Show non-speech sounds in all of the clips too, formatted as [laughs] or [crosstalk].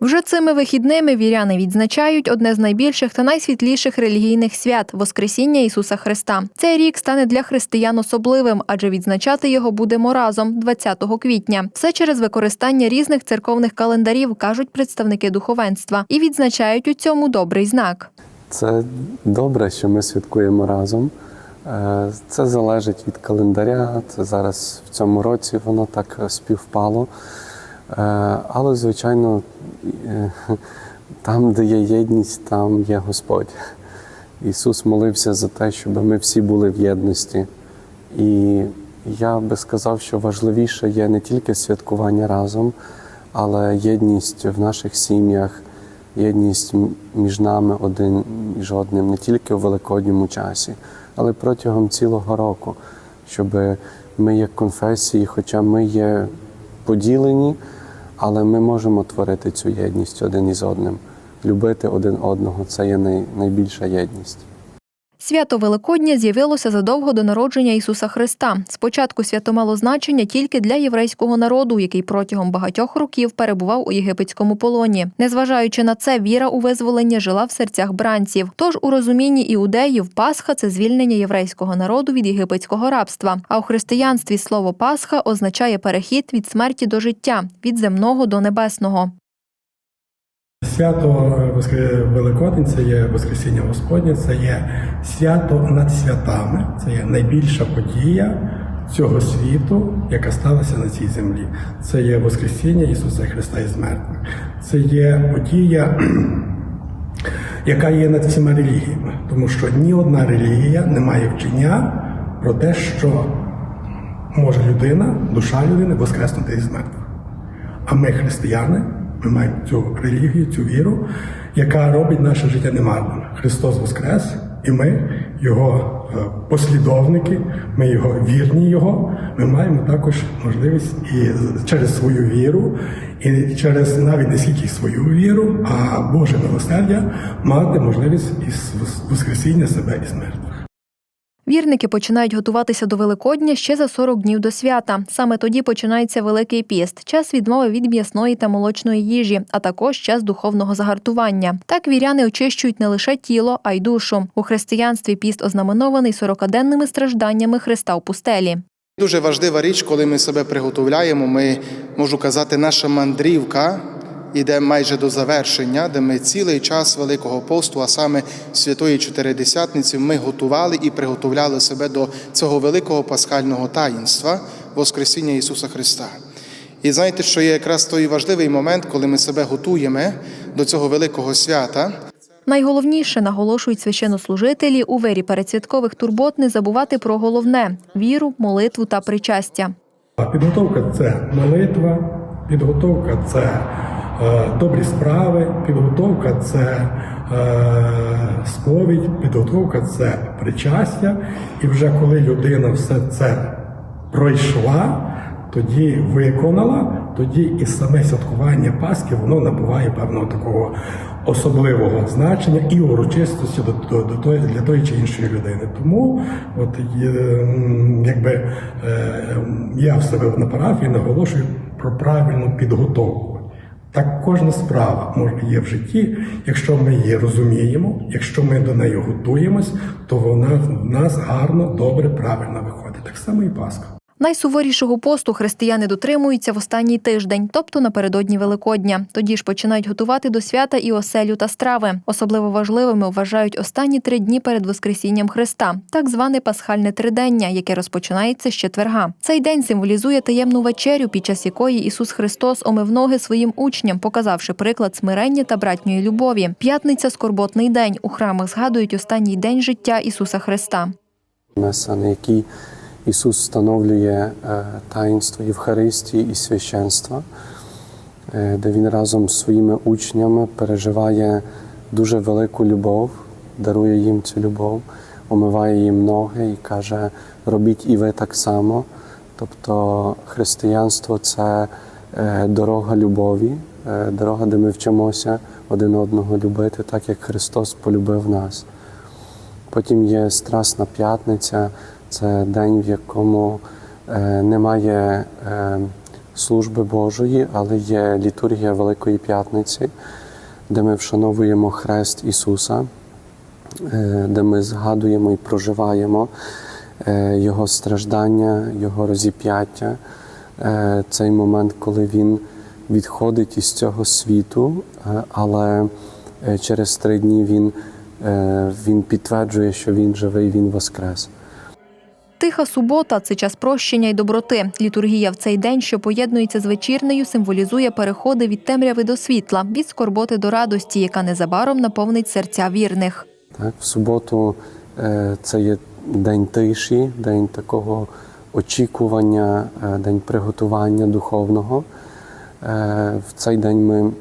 Вже цими вихідними віряни відзначають одне з найбільших та найсвітліших релігійних свят Воскресіння Ісуса Христа. Цей рік стане для християн особливим, адже відзначати його будемо разом 20 квітня. Все через використання різних церковних календарів, кажуть представники духовенства, і відзначають у цьому добрий знак. Це добре, що ми святкуємо разом. Е, Це залежить від календаря. Це зараз в цьому році воно так співпало. Е, Але, звичайно, [laughs] там, де є єдність, там є Господь. Ісус молився за те, щоб ми всі були в єдності. І я би сказав, що важливіше є не тільки святкування разом, але єдність в наших сім'ях, єдність між нами один між одним, не тільки у великодньому часі, але протягом цілого року, щоб ми як конфесії, хоча ми є поділені, але ми можемо творити цю єдність один із одним, любити один одного це є най- найбільша єдність. Свято Великодня з'явилося задовго до народження Ісуса Христа. Спочатку свято мало значення тільки для єврейського народу, який протягом багатьох років перебував у єгипетському полоні. Незважаючи на це, віра у визволення жила в серцях бранців. Тож у розумінні іудеїв Пасха це звільнення єврейського народу від єгипетського рабства. А у християнстві слово Пасха означає перехід від смерті до життя, від земного до небесного. Свято Воскре- Великодень це є Воскресіння Господнє, це є свято над святами, це є найбільша подія цього світу, яка сталася на цій землі. Це є Воскресіння Ісуса Христа із мертвих. Це є подія, [clears throat] яка є над всіма релігіями, тому що ні одна релігія не має вчення про те, що може людина, душа людини воскреснути із мертвих. А ми, християни, ми маємо цю релігію, цю віру, яка робить наше життя немарним. Христос Воскрес, і ми, Його е, послідовники, ми його вірні Його. Ми маємо також можливість і через свою віру, і через навіть не скільки свою віру, а Боже милосердя мати можливість із воскресіння себе із мертвих. Вірники починають готуватися до Великодня ще за 40 днів до свята. Саме тоді починається Великий піст, час відмови від м'ясної та молочної їжі, а також час духовного загартування. Так віряни очищують не лише тіло, а й душу. У християнстві піст ознаменований 40-денними стражданнями Христа у пустелі. Дуже важлива річ, коли ми себе приготовляємо. Ми можу казати, наша мандрівка йде майже до завершення, де ми цілий час Великого посту, а саме Святої Чотиридесятниці, ми готували і приготовляли себе до цього великого пасхального таїнства Воскресіння Ісуса Христа. І знаєте, що є якраз той важливий момент, коли ми себе готуємо до цього великого свята. Найголовніше наголошують священнослужителі у вирі передсвяткових турбот не забувати про головне віру, молитву та причастя. Підготовка це молитва, підготовка це добрі справи, підготовка це е, сповідь, підготовка це причастя. І вже коли людина все це пройшла, тоді виконала, тоді і саме святкування Пасхи воно набуває певного такого особливого значення і урочистості до, до, до для тої чи іншої людини. Тому, от якби е, я в себе на парафії наголошую про правильну підготовку. Так кожна справа може є в житті, якщо ми її розуміємо, якщо ми до неї готуємось, то вона в нас гарно, добре, правильно виходить. Так само і Пасха. Найсуворішого посту християни дотримуються в останній тиждень, тобто напередодні Великодня. Тоді ж починають готувати до свята і оселю та страви. Особливо важливими вважають останні три дні перед Воскресінням Христа, так зване пасхальне тридення, яке розпочинається з четверга. Цей день символізує таємну вечерю, під час якої Ісус Христос омив ноги своїм учням, показавши приклад смирення та братньої любові. П'ятниця скорботний день. У храмах згадують останній день життя Ісуса Христа. На якій Ісус встановлює е, таїнство Євхаристії і священства, е, де Він разом з своїми учнями переживає дуже велику любов, дарує їм цю любов, омиває їм ноги і каже: робіть і ви так само. Тобто християнство це е, дорога любові, дорога, де ми вчимося один одного любити, так як Христос полюбив нас. Потім є Страсна п'ятниця, це день, в якому е, немає е, служби Божої, але є літургія Великої П'ятниці, де ми вшановуємо Хрест Ісуса, е, де ми згадуємо і проживаємо Його страждання, Його розіп'яття, цей момент, коли Він відходить із цього світу, але через три дні Він, він підтверджує, що Він живий, Він воскрес. Тиха субота це час прощення й доброти. Літургія в цей день, що поєднується з вечірнею, символізує переходи від темряви до світла, від скорботи до радості, яка незабаром наповнить серця вірних. Так, в суботу е, це є день тиші, день такого очікування, е, день приготування духовного. Е, В цей день ми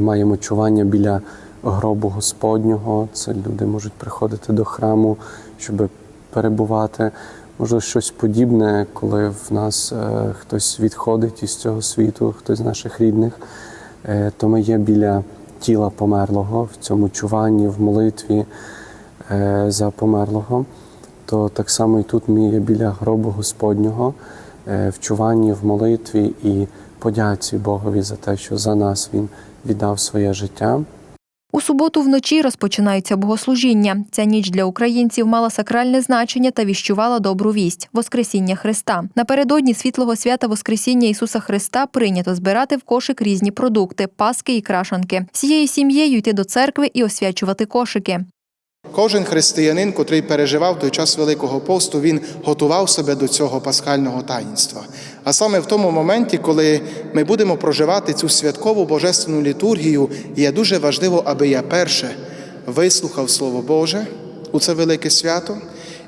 маємо чування біля гробу Господнього. Це люди можуть приходити до храму, щоб перебувати. Може, щось подібне, коли в нас е, хтось відходить із цього світу, хтось з наших рідних, е, то ми є біля тіла померлого в цьому чуванні, в молитві е, за померлого. То так само і тут ми є біля гробу Господнього, е, в чуванні, в молитві і подяці Богові за те, що за нас Він віддав своє життя. У суботу вночі розпочинаються богослужіння. Ця ніч для українців мала сакральне значення та віщувала добру вість Воскресіння Христа. Напередодні світлого свята Воскресіння Ісуса Христа прийнято збирати в кошик різні продукти, паски і крашанки. Всією сім'єю йти до церкви і освячувати кошики. Кожен християнин, котрий переживав той час Великого посту, він готував себе до цього пасхального таїнства. А саме в тому моменті, коли ми будемо проживати цю святкову божественну літургію, є дуже важливо, аби я перше вислухав Слово Боже у це велике свято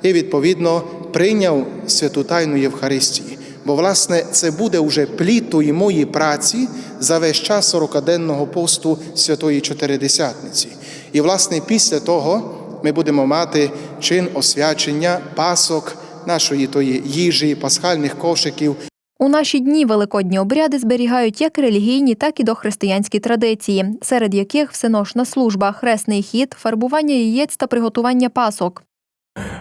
і, відповідно, прийняв святу тайну Євхаристії. Бо, власне, це буде уже плід тої моєї праці за весь час 40-денного посту Святої Чотиридесятниці. І, власне, після того ми будемо мати чин освячення пасок нашої тої їжі, пасхальних кошиків, У наші дні великодні обряди зберігають як релігійні, так і дохристиянські традиції, серед яких всеношна служба, хресний хід, фарбування яєць та приготування пасок.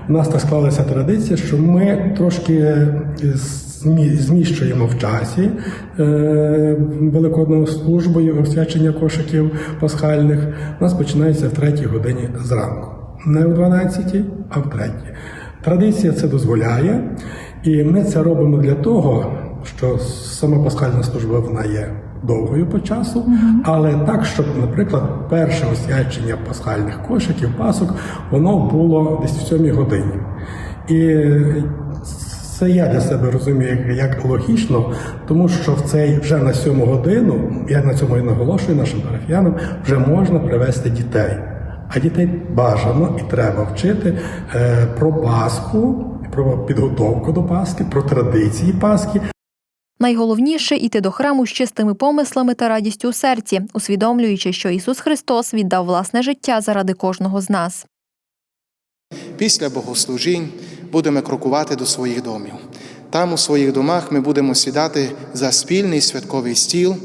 У нас так склалася традиція, що ми трошки змі- зміщуємо в часі е, великодну службу і освячення кошиків пасхальних. У нас починається в третій годині зранку. Не в 12, а в третій. Традиція це дозволяє, і ми це робимо для того, що сама пасхальна служба вона є довгою по часу, але так, щоб, наприклад, перше освячення пасхальних кошиків, пасок, воно було десь в сьомій годині. І це я для себе розумію як, логічно, тому що в цей вже на сьому годину, я на цьому і наголошую нашим парафіянам, вже можна привезти дітей. А дітей бажано і треба вчити е, про Пасху, про підготовку до Пасхи, про традиції Пасхи. Найголовніше іти до храму з чистими помислами та радістю у серці, усвідомлюючи, що Ісус Христос віддав власне життя заради кожного з нас. Після богослужінь будемо крокувати до своїх домів. Там, у своїх домах, ми будемо сідати за спільний святковий стіл,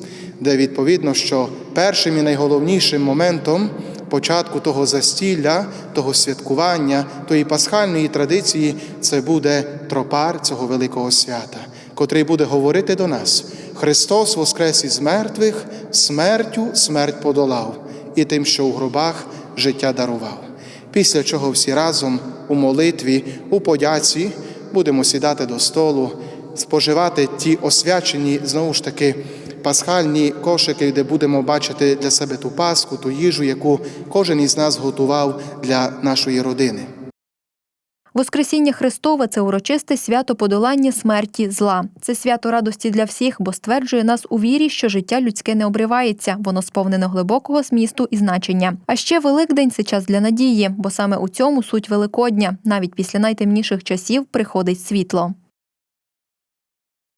де відповідно, що першим і найголовнішим моментом початку того застілля, того святкування, тої пасхальної традиції, це буде тропар цього великого свята, котрий буде говорити до нас: Христос воскрес із мертвих, смертю смерть подолав, і тим, що у гробах життя дарував. Після чого всі разом у молитві, у подяці будемо сідати до столу, споживати ті освячені, знову ж таки, пасхальні кошики, де будемо бачити для себе ту паску, ту їжу, яку кожен із нас готував для нашої родини. Воскресіння Христове це урочисте свято подолання смерті зла. Це свято радості для всіх, бо стверджує нас у вірі, що життя людське не обривається, воно сповнене глибокого змісту і значення. А ще Великдень це час для надії, бо саме у цьому суть Великодня. Навіть після найтемніших часів приходить світло.